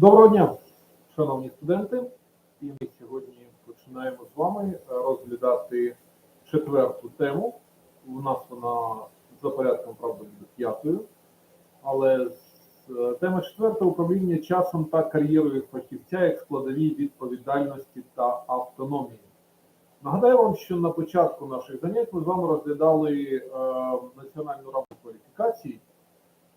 Доброго дня, шановні студенти. І ми сьогодні починаємо з вами е, розглядати четверту тему. У нас вона за порядком, правда, буде п'ятою. Але е, тема четверта управління часом та кар'єрою фахівця як складові відповідальності та автономії. Нагадаю вам, що на початку наших занять ми з вами розглядали е, національну рамку кваліфікацій.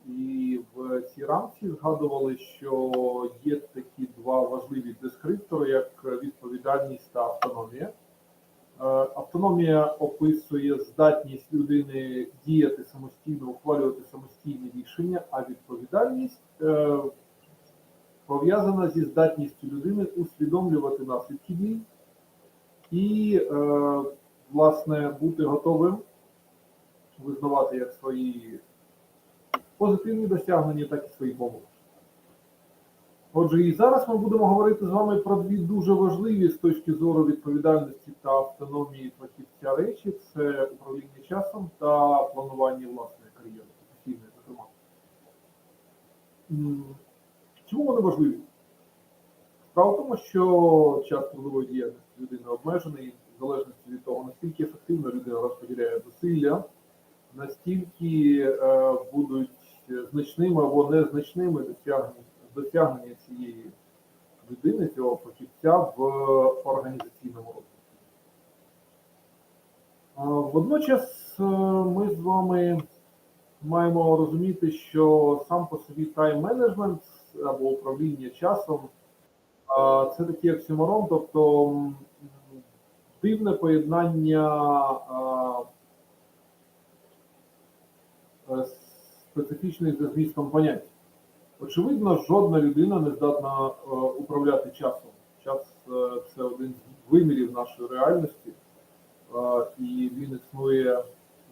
І в цій рамці згадували, що є такі два важливі дескриптори, як відповідальність та автономія. Е, Автономія описує здатність людини діяти самостійно, ухвалювати самостійні рішення, а відповідальність е, пов'язана зі здатністю людини усвідомлювати наслідки дій і, е, власне, бути готовим визнавати як свої позитивні досягнення, так і свої помилки. Отже, і зараз ми будемо говорити з вами про дві дуже важливі з точки зору відповідальності та автономії фахівця речі: це управління часом та планування власної кар'єри, професійної, зокрема. Чому вони важливі? Справа в тому, що час трудової діяльності людини обмежений, в залежності від того, наскільки ефективно людина розподіляє зусилля, настільки е, будуть значними або незначними досягнення, досягнення цієї людини, цього фахівця в організаційному розвитку. Е, Водночас е, ми з вами маємо розуміти, що сам по собі тайм-менеджмент або управління часом це такий оксюморон, тобто дивне поєднання е, специфічних за змістом понять. Очевидно, жодна людина не здатна е, управляти часом. Час е, це один з вимірів нашої реальності, е, і він існує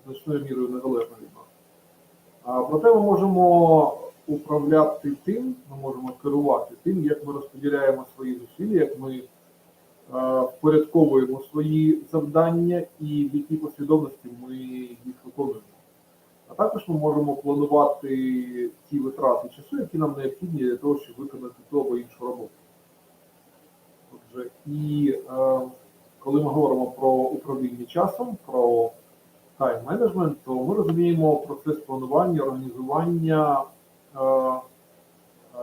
значною мірою незалежно від нас. А, проте ми можемо управляти тим, ми можемо керувати тим, як ми розподіляємо свої зусилля, як ми впорядковуємо свої завдання і в якій послідовності ми їх виконуємо. Також ми можемо планувати ті витрати часу, які нам необхідні для того, щоб виконати ту або іншу роботу. Отже, і е, коли ми говоримо про управління часом, про тайм-менеджмент, то ми розуміємо процес планування, організування е,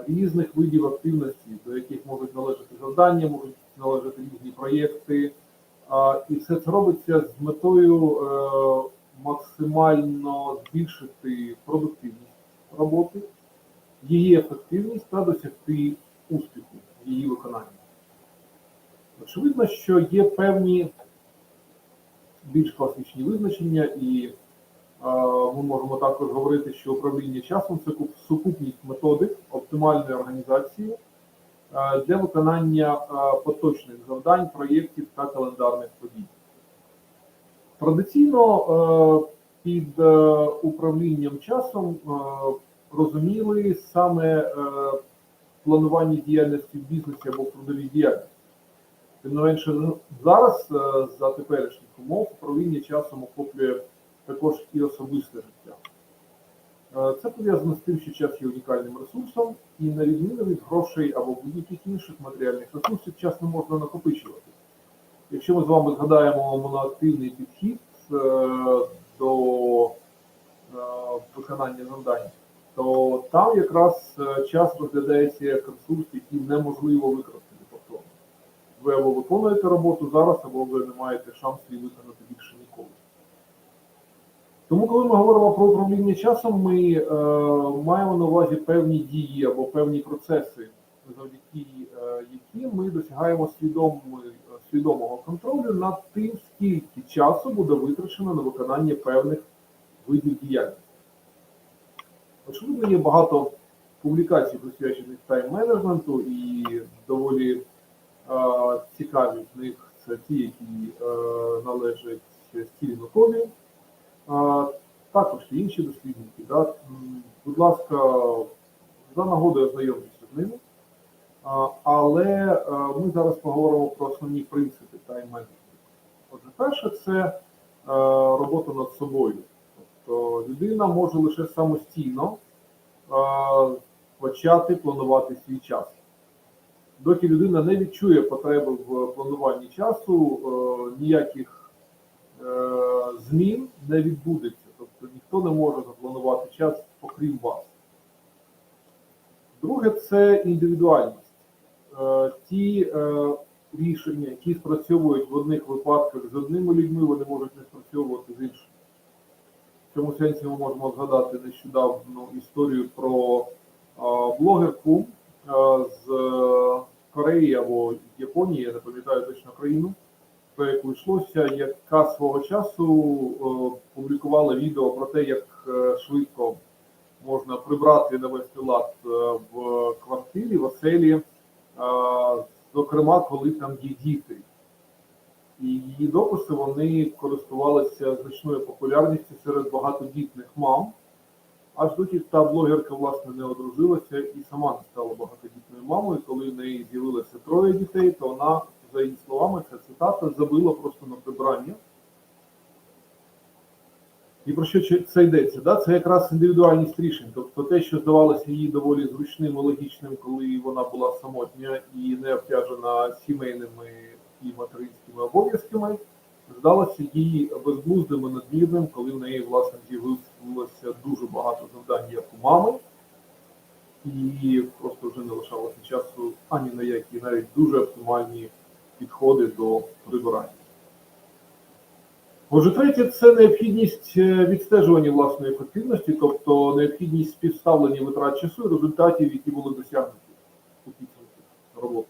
різних видів активності, до яких можуть належати завдання, можуть належати різні проєкти. А, І все це робиться з метою е, максимально збільшити продуктивність роботи, її ефективність та досягти успіху в її виконанні. Очевидно, що є певні більш класичні визначення, і е, ми можемо також говорити, що управління часом це сукупність методик оптимальної організації е, для виконання е, поточних завдань, проєктів та календарних подій. Традиційно е, під е, управлінням часом е, розуміли саме планування діяльності в бізнесі або трудовій діяльності. Тим не менше, зараз е, за теперішніх умов управління часом охоплює також і особисте життя. Це пов'язано з тим, що час є унікальним ресурсом, і на відміну від грошей або будь-яких інших матеріальних ресурсів, час не можна накопичувати. Якщо ми з вами згадаємо моноактивний підхід е, до е, виконання завдань, то там якраз е, час розглядається як ресурс, який неможливо використати повторно. Ви або виконуєте роботу зараз, або ви не маєте шансу її виконати більше ніколи. Тому, коли ми говоримо про управління часом, ми е, маємо на увазі певні дії або певні процеси, завдяки е, яким ми досягаємо свідомої, свідомого контролю над тим, скільки часу буде витрачено на виконання певних видів діяльності. Очевидно, є багато публікацій, присвячених тайм-менеджменту, і доволі е, цікаві з них це ті, які е, належать Стівену Кові, а, також інші дослідники. Да? Будь ласка, за нагодою ознайомтеся з ними. Але е, ми зараз поговоримо про основні принципи тайм-менеджменту. Отже, перше це е, робота над собою. Тобто людина може лише самостійно е, почати планувати свій час. доки людина не відчує потреби в плануванні часу, ніяких змін не відбудеться. Тобто ніхто не може запланувати час, окрім вас. Друге це індивідуальність. Е, Ті е, рішення, які спрацьовують в одних випадках з одними людьми, вони можуть не спрацьовувати з іншими. В цьому сенсі ми можемо згадати нещодавну історію про е, блогерку з Кореї або Японії, я не пам'ятаю точно країну, про яку йшлося, яка свого часу публікувала відео про те, як швидко можна прибрати і навести лад в квартирі, в оселі, зокрема, коли там є діти. І її дописи вони користувалися значною популярністю серед багатодітних мам, аж доки та блогерка власне не одружилася і сама не стала багатодітною мамою. Коли в неї з'явилося троє дітей, то вона, за її словами, ця цитата забила просто на прибрання. І про що це йдеться? Да? Це якраз індивідуальність рішень. Тобто те, що здавалося їй доволі зручним і логічним, коли вона була самотня і не обтяжена сімейними і материнськими обов'язками, здалося їй безглуздим і надмірним, коли в неї власне з'явилося дуже багато завдань як у мами, і просто вже не лишалося часу ані на які навіть дуже оптимальні підходи до прибирання. Отже, третє це необхідність е, відстежування власної ефективності, тобто необхідність співставлення витрат часу і результатів, які були досягнуті у підсумку роботи.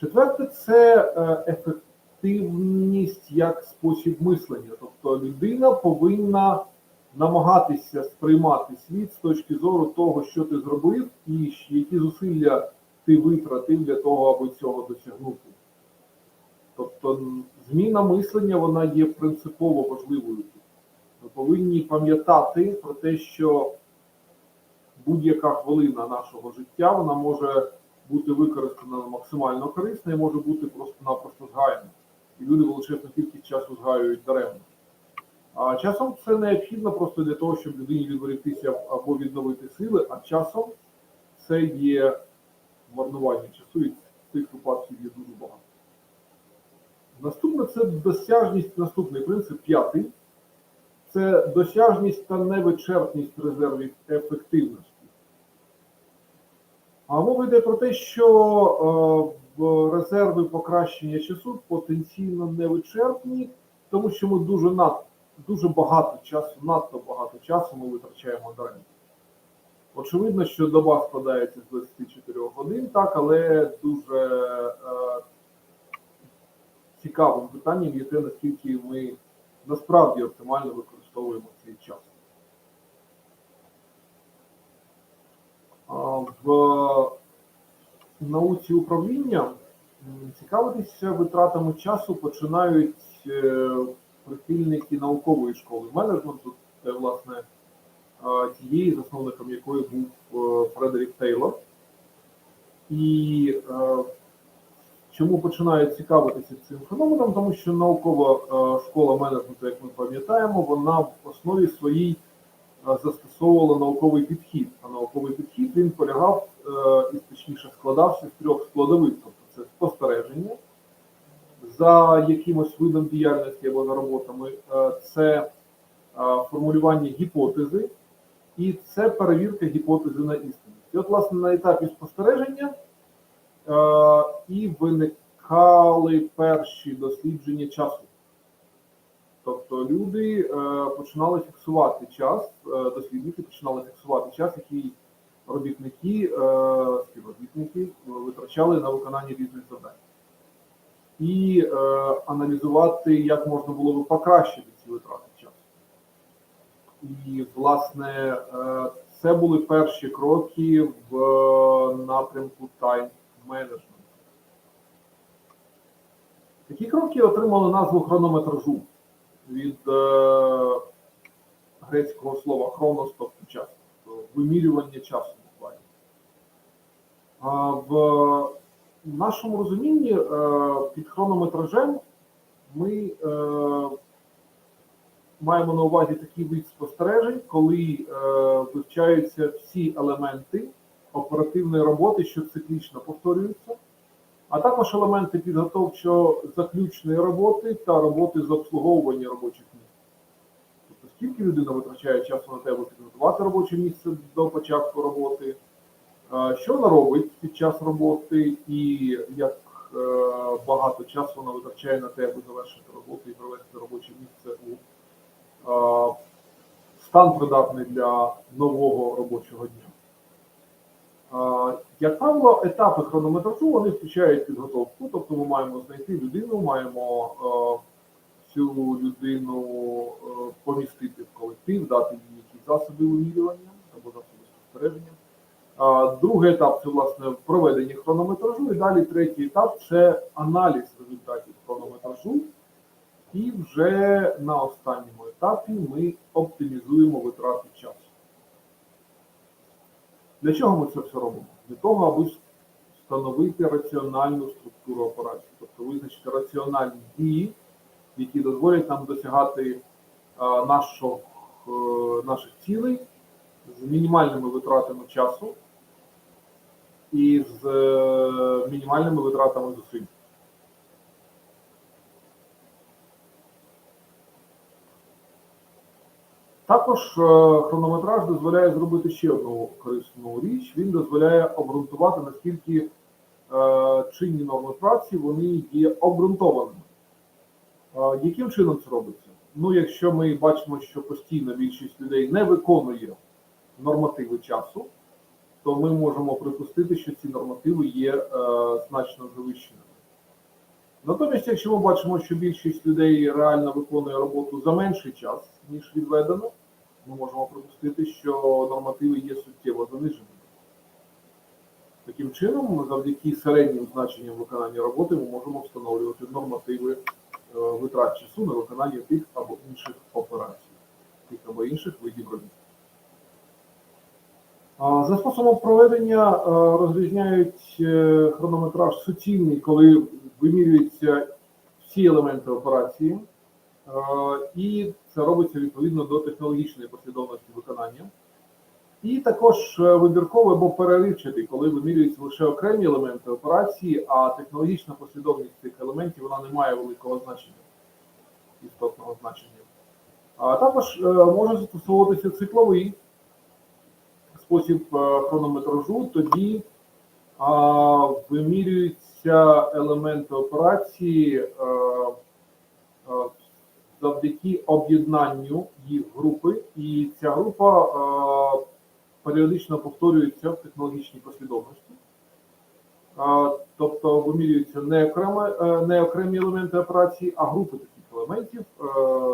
Четверте це е, ефективність як спосіб мислення. Тобто людина повинна намагатися сприймати світ з точки зору того, що ти зробив, і які зусилля ти витратив для того, аби цього досягнути. Тобто зміна мислення вона є принципово важливою. Ми повинні пам'ятати про те, що будь-яка хвилина нашого життя вона може бути використана максимально корисно і може бути просто-напросто згаяна. І люди величезну кількість часу згаюють даремно. А часом це необхідно просто для того, щоб людині відволіктися або відновити сили, а часом це є марнування часу, і цих випадків є дуже багато. Наступне це досяжність, наступний принцип, п'ятий. Це досяжність та невичерпність резервів ефективності. А мова йде про те, що е, резерви покращення часу потенційно невичерпні, тому що ми дуже над, дуже багато часу, надто багато часу ми витрачаємо даремно. Очевидно, що доба складається з 24 годин, так, але дуже е, цікавим питанням є те, наскільки ми насправді оптимально використовуємо цей час. В науці управління цікавитися витратами часу починають е, прихильники наукової школи менеджменту, це власне тієї, засновником якої був е, Фредерік Тейлор. І е, Чому починають цікавитися цим феноменом? Тому що наукова е, школа менеджменту, як ми пам'ятаємо, вона в основі своїй е, застосовувала науковий підхід. А науковий підхід він полягав е, і точніше складався з трьох складових: тобто це спостереження за якимось видом діяльності або за роботами, це формулювання гіпотези, і це перевірка гіпотези на істинність. І от, власне, на етапі спостереження. Е, і виникали перші дослідження часу. Тобто люди е, починали фіксувати час, е, дослідники починали фіксувати час, який робітники, співробітники витрачали на виконання різних завдань. І е, аналізувати, як можна було би покращити ці витрати часу. І, власне, е, це були перші кроки в напрямку тайм менеджмент. Такі кроки отримали назву хронометражу від е, грецького слова хронос, тобто час, вимірювання часу буквально. А в нашому розумінні е, під хронометражем ми е, маємо на увазі такий вид спостережень, коли е, вивчаються всі елементи оперативної роботи, що циклічно повторюються, а також елементи підготовчо-заключної роботи та роботи з обслуговування робочих місць. Тобто, скільки людина витрачає часу на те, аби підготувати робоче місце до початку роботи, що вона робить під час роботи, і як е, багато часу вона витрачає на те, аби завершити роботу і провести робоче місце у стан придатний для нового робочого дня. Е, Як правило, етапи хронометражу вони включають підготовку, тобто ми маємо знайти людину, маємо е, цю людину е, помістити в колектив, дати їй якісь засоби вимірювання або засоби спостереження. Другий етап це власне проведення хронометражу, і далі третій етап це аналіз результатів хронометражу. І вже на останньому етапі ми оптимізуємо витрати часу. Для чого ми це все робимо? Для того, аби встановити раціональну структуру операції, тобто визначити раціональні дії, які дозволять нам досягати нашого, е, наших цілей з мінімальними витратами часу і з е, мінімальними витратами зусиль. Також е, хронометраж дозволяє зробити ще одну корисну річ. Він дозволяє обґрунтувати, наскільки е, чинні норми праці вони є обґрунтованими. Е, Яким чином це робиться? Ну, якщо ми бачимо, що постійно більшість людей не виконує нормативи часу, то ми можемо припустити, що ці нормативи є е, значно завищеними. Натомість, якщо ми бачимо, що більшість людей реально виконує роботу за менший час, ніж відведено, ми можемо припустити, що нормативи є суттєво заниженими. Таким чином, завдяки середнім значенням виконання роботи, ми можемо встановлювати нормативи е, витрат часу на виконання тих або інших операцій, тих або інших видів робіт. За способом проведення е, розрізняють е, хронометраж суцільний, коли вимірюються всі елементи операції, і це робиться відповідно до технологічної послідовності виконання. І також е, вибірковий або переривчатий, коли вимірюються лише окремі елементи операції, а технологічна послідовність цих елементів вона не має великого значення, істотного значення. А також е, може застосовуватися цикловий спосіб е, хронометражу, тоді вимірюються елементи операції е, е, завдяки об'єднанню їх групи, і ця група е, періодично повторюється в технологічній послідовності. Е, Тобто вимірюються не окремо, е, не окремі елементи операції, а групи таких елементів, е,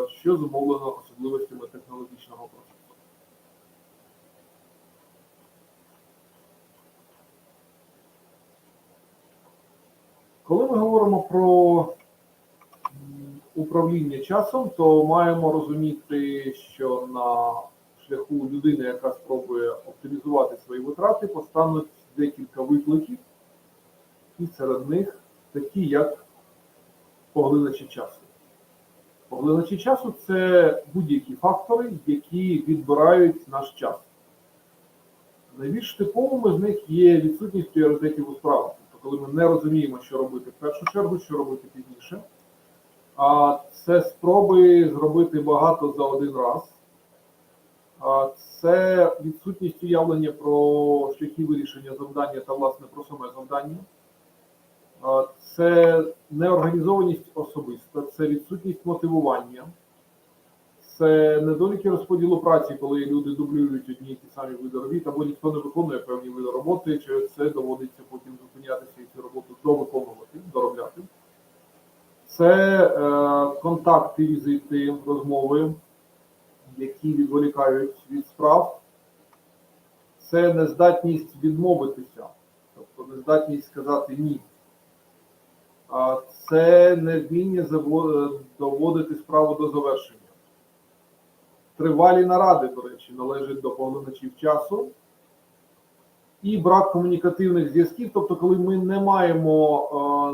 що зумовлено особливостями технологічного процесу. Коли ми говоримо про управління часом, то маємо розуміти, що на шляху людини, яка спробує оптимізувати свої витрати, постануть декілька викликів, і серед них такі, як поглиначі часу. Поглиначі часу це будь-які фактори, які відбирають наш час. Найбільш типовими з них є відсутність пріоритетів у справах. Тобто, коли ми не розуміємо, що робити в першу чергу, що робити пізніше. А це спроби зробити багато за один раз. А це відсутність уявлення про шляхи вирішення завдання та, власне, про саме завдання. А Це неорганізованість особиста, це відсутність мотивування, це недоліки розподілу праці, коли люди дублюють одні і ті самі види робіт, або ніхто не виконує певні види роботи, через це доводиться потім зупинятися і цю роботу довиконувати. Це е, контакти, візити, розмови, які відволікають від справ. Це нездатність відмовитися, тобто нездатність сказати ні. А це невміння доводити справу до завершення. Тривалі наради, до речі, належать до поглиначів часу. І брак комунікативних зв'язків, тобто, коли ми не маємо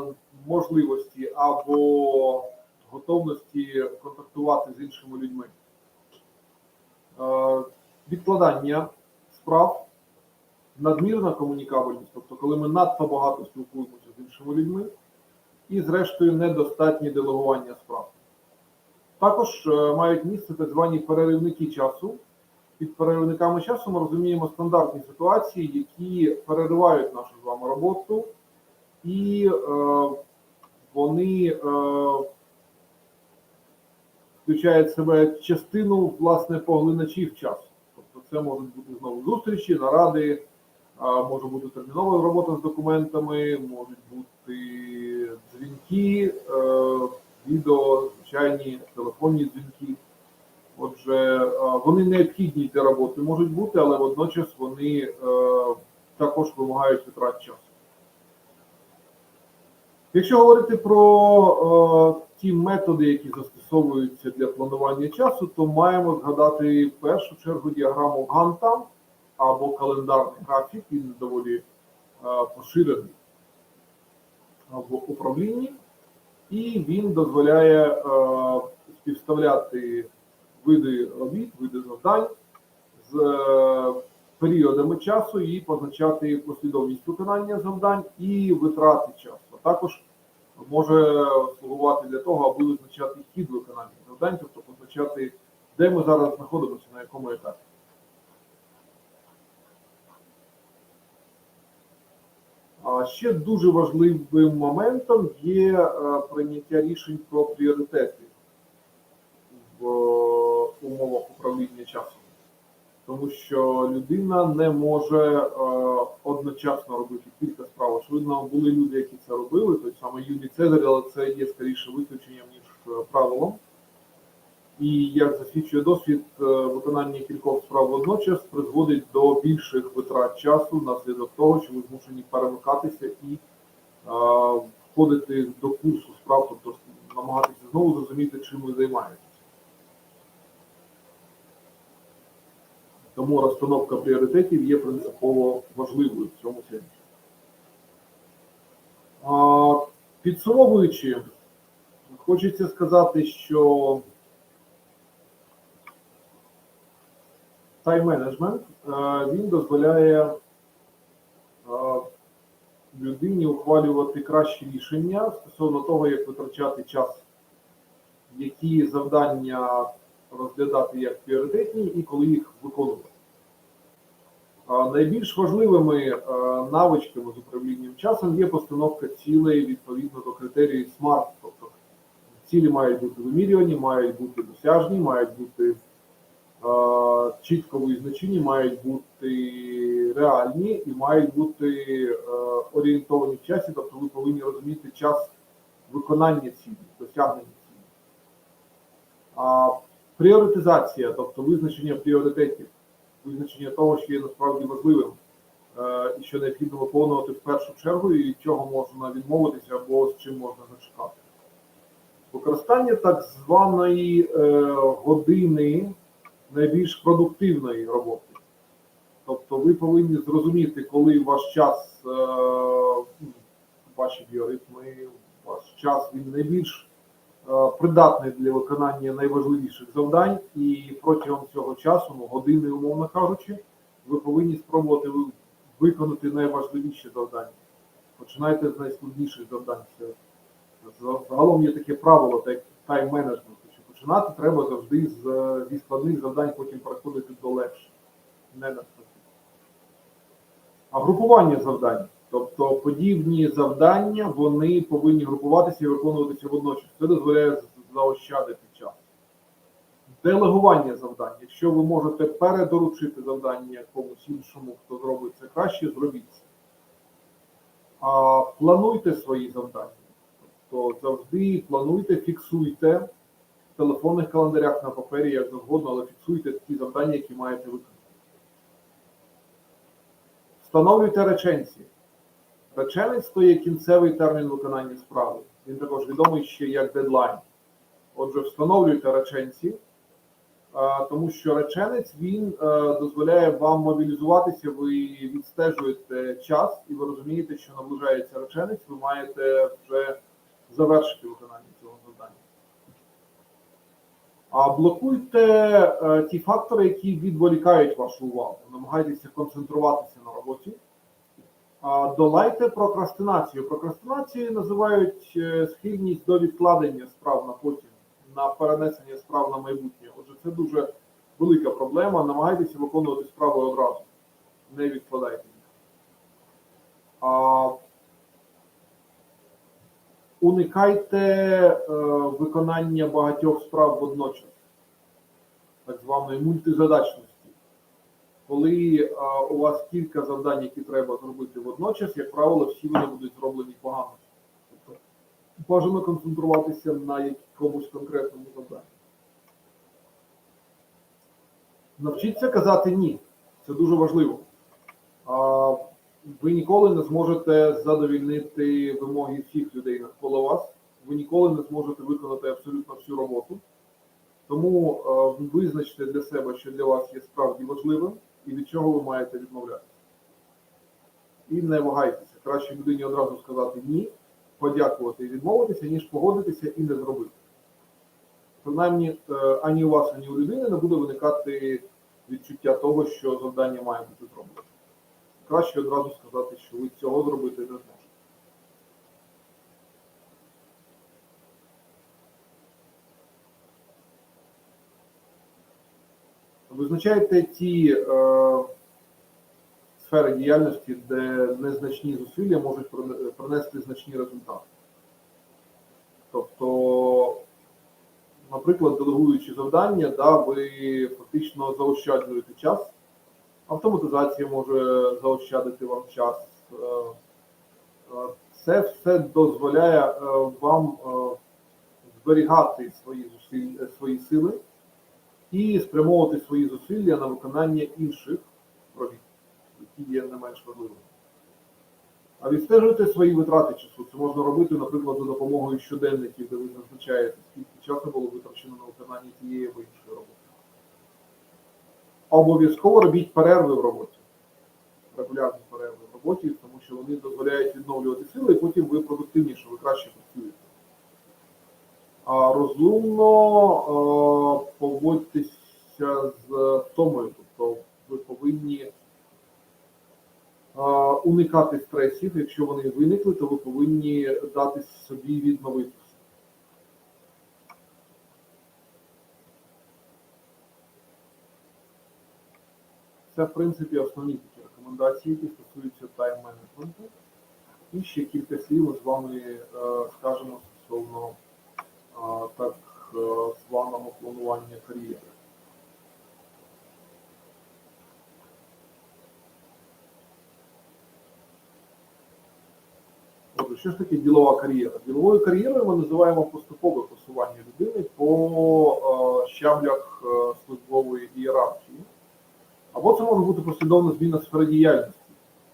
е, можливості або готовності контактувати з іншими людьми. Е, відкладання справ, надмірна комунікабельність, тобто коли ми надто багато спілкуємося з іншими людьми, і, зрештою, недостатнє делегування справ. Також е, мають місце так звані переривники часу. Під переривниками часу ми розуміємо стандартні ситуації, які переривають нашу з вами роботу, і е, вони е, включають в себе частину власне поглиначів часу. Тобто це можуть бути знову зустрічі, наради, може бути термінова робота з документами, можуть бути дзвінки, е, відео, звичайні телефонні дзвінки. Отже, вони необхідні для роботи можуть бути, але водночас вони е, також вимагають витрат часу. Якщо говорити про е, ті методи, які застосовуються для планування часу, то маємо згадати в першу чергу діаграму Ганта або календарний графік, він доволі е, поширений в управлінні, і він дозволяє е, співставляти види робіт, види завдань з е, періодами часу і позначати послідовність виконання завдань і витрати часу. Також може слугувати для того, аби визначати хід виконання завдань, тобто позначати, де ми зараз знаходимося, на якому етапі. А ще дуже важливим моментом є е, прийняття рішень про пріоритети в умовах управління часом. Тому що людина не може е, одночасно робити кілька справ. Очевидно, були люди, які це робили, той самий Юлій Цезарь, але це є скоріше виключенням, ніж е, правилом. І як засвідчує досвід, е, виконання кількох справ водночас призводить до більших витрат часу внаслідок того, що ви змушені перемикатися і е, входити до курсу справ, тобто намагатися знову зрозуміти, чим ви займаєтесь. Тому розстановка пріоритетів є принципово важливою в цьому сенсі. Підсумовуючи, хочеться сказати, що тайм-менеджмент він дозволяє е, людині ухвалювати кращі рішення стосовно того, як витрачати час, які завдання розглядати як пріоритетні і коли їх виконувати. Найбільш важливими е, навичками з управлінням часом є постановка цілей відповідно до критерії SMART. Тобто цілі мають бути вимірювані, мають бути досяжні, мають бути е, чітко визначені, мають бути реальні і мають бути е, орієнтовані в часі, тобто ви повинні розуміти час виконання цілі, досягнення цілі. Пріоритизація, тобто визначення пріоритетів, визначення того, що є насправді важливим, е, і що необхідно виконувати в першу чергу, і чого можна відмовитися або з чим можна зачекати. Використання так званої е, години найбільш продуктивної роботи. Тобто ви повинні зрозуміти, коли ваш час, е, ваші біоритми, ваш час він найбільш придатний для виконання найважливіших завдань, і протягом цього часу, ну, години, умовно кажучи, ви повинні спробувати виконати найважливіші завдання. Починайте з найскладніших завдань. Це загалом є таке правило, тайм-менеджменту, що починати треба завжди з, е, зі складних завдань, потім переходити до легших. Не навпаки. А групування завдань. Тобто подібні завдання вони повинні групуватися і виконуватися водночас. Це дозволяє заощадити час. Делегування завдань. Якщо ви можете передоручити завдання комусь іншому, хто зробить це краще, зробіть це. А плануйте свої завдання. Тобто завжди плануйте, фіксуйте в телефонних календарях на папері, як завгодно, але фіксуйте ті завдання, які маєте виконати. Встановлюйте реченці. Реченець то є кінцевий термін виконання справи. Він також відомий ще як дедлайн. Отже, встановлюйте реченці, тому що реченець він е, дозволяє вам мобілізуватися, ви відстежуєте час і ви розумієте, що наближається реченець, ви маєте вже завершити виконання цього завдання. А блокуйте е, ті фактори, які відволікають вашу увагу. Намагайтеся концентруватися на роботі. Долайте прокрастинацію. Прокрастинацією називають е, схильність до відкладення справ на потім, на перенесення справ на майбутнє. Отже, це дуже велика проблема. Намагайтеся виконувати справи одразу. Не відкладайте їх. А, Уникайте е, виконання багатьох справ водночас, так званої мультизадачності. Коли у вас кілька завдань, які треба зробити водночас, як правило, всі вони будуть зроблені погано. Тобто бажано концентруватися на якомусь конкретному завданні. Навчіться казати ні. Це дуже важливо. Ви ніколи не зможете задовільнити вимоги всіх людей навколо вас. Ви ніколи не зможете виконати абсолютно всю роботу. Тому визначте для себе, що для вас є справді важливим, і від чого ви маєте відмовлятися. І не вагайтеся. Краще людині одразу сказати ні, подякувати і відмовитися, ніж погодитися і не зробити. Принаймні, е, ані у вас, ані у людини не буде виникати відчуття того, що завдання має бути зроблено краще одразу сказати, що ви цього зробити не зможете. Визначайте ті е, сфери діяльності, де незначні зусилля можуть принести значні результати. Тобто, наприклад, делегуючи завдання, да, ви фактично заощаджуєте час. Автоматизація може заощадити вам час. Е, е, Це все дозволяє е, вам зберігати свої зусилля, свої сили і спрямовувати свої зусилля на виконання інших робіт, які є не менш важливими. А відстежуйте свої витрати часу. Це можна робити, наприклад, за допомогою щоденників, де ви зазначаєте, скільки часу було витрачено на виконання тієї або іншої роботи. Обов'язково робіть перерви в роботі. Регулярні перерви в роботі, тому що вони дозволяють відновлювати сили, і потім ви продуктивніше, ви краще працюєте. Розумно е, поводьтеся з втомою, тобто ви повинні е, уникати стресів. Якщо вони виникли, то ви повинні дати собі відновитися. Це, в принципі, основні такі рекомендації, які стосуються тайм-менеджменту. І ще кілька слів ми з вами е, скажемо стосовно так е, званого планування кар'єри. Що ж таке ділова кар'єра? Діловою кар'єрою ми називаємо поступове просування людини по е, щаблях е, службової ієрархії. Або це може бути послідовна зміна сфери діяльності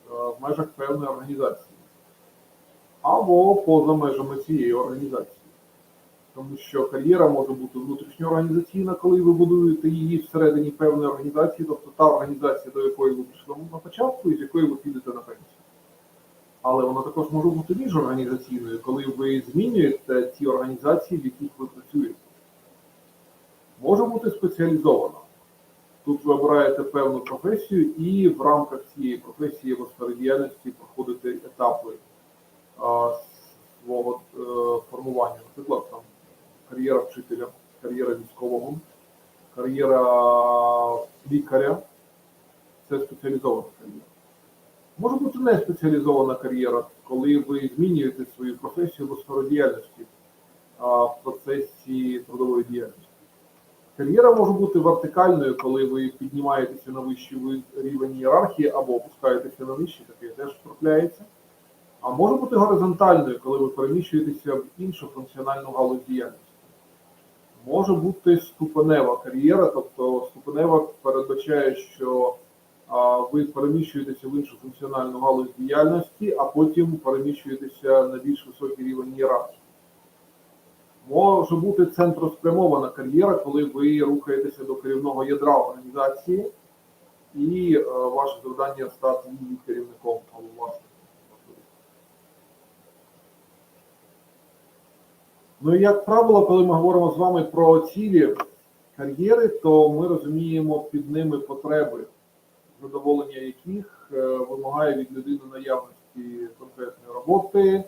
в межах певної організації, або поза межами цієї організації. Тому що кар'єра може бути внутрішньоорганізаційна, коли ви будуєте її всередині певної організації, тобто та організація, до якої ви прийшли на початку і з якої ви підете на пенсію. Але вона також може бути міжорганізаційною, коли ви змінюєте ті організації, в яких ви працюєте. Може бути спеціалізована. Тут ви обираєте певну професію і в рамках цієї професії в діяльності проходите етапи а, свого е, формування. Наприклад, там кар'єра вчителя, кар'єра військового, кар'єра лікаря. Це спеціалізована кар'єра. Може бути не спеціалізована кар'єра, коли ви змінюєте свою професію в сферу діяльності а, в процесі трудової діяльності. Кар'єра може бути вертикальною, коли ви піднімаєтеся на вищий рівень ієрархії або опускаєтеся на нижчий, таке теж трапляється. А може бути горизонтальною, коли ви переміщуєтеся в іншу функціональну галузь діяльності. Може бути ступенева кар'єра, тобто ступенева передбачає, що ви переміщуєтеся в іншу функціональну галузь діяльності, а потім переміщуєтеся на більш високий рівень ієрархії. Може бути центроспрямована кар'єра, коли ви рухаєтеся до керівного ядра організації, і е, ваше завдання стати її керівником або власником. Ну і як правило, коли ми говоримо з вами про цілі, кар'єри, то ми розуміємо під ними потреби, задоволення яких е, вимагає від людини наявності конкретної роботи, е,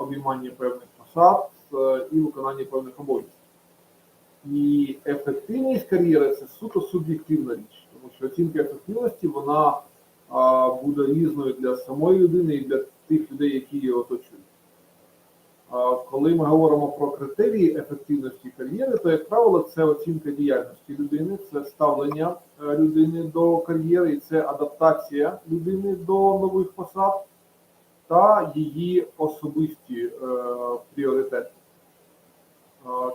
обіймання певних посад е, і виконання певних обов'язків. І ефективність кар'єри це суто суб'єктивна річ, тому що оцінка ефективності вона буде різною для самої людини і для тих людей, які її оточують. Коли ми говоримо про критерії ефективності кар'єри, то, як правило, це оцінка діяльності людини, це ставлення е, людини до кар'єри, це адаптація людини до нових посад та її особисті е, пріоритети.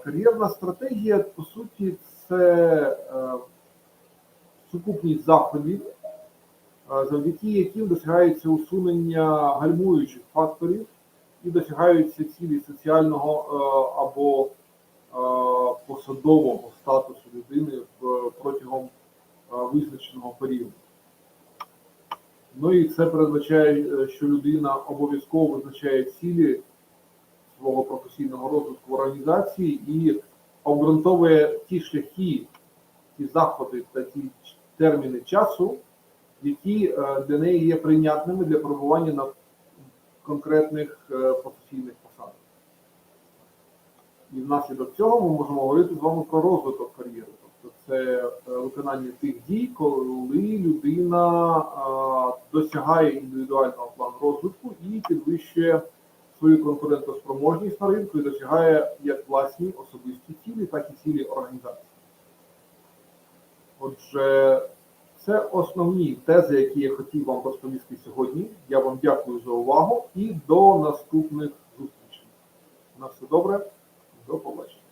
Кар'єрна стратегія, по суті, це е, сукупність заходів, е, завдяки яким досягається усунення гальмуючих факторів і досягаються цілі соціального е, або е, посадового статусу людини в- протягом е, визначеного періоду. Ну і це передбачає, е, що людина обов'язково визначає цілі свого професійного розвитку в організації і обґрунтовує ті шляхи, ті заходи та ті терміни часу, які е, для неї є прийнятними для перебування на конкретних е, професійних посадах. І внаслідок цього ми можемо говорити з вами про розвиток кар'єри. Тобто це е, виконання тих дій, коли людина е, досягає індивідуального плану розвитку і підвищує свою конкурентоспроможність на ринку і досягає як власні особисті цілі, так і цілі організації. Отже, це основні тези, які я хотів вам розповісти сьогодні. Я вам дякую за увагу і до наступних зустрічей. На все добре, до побачення.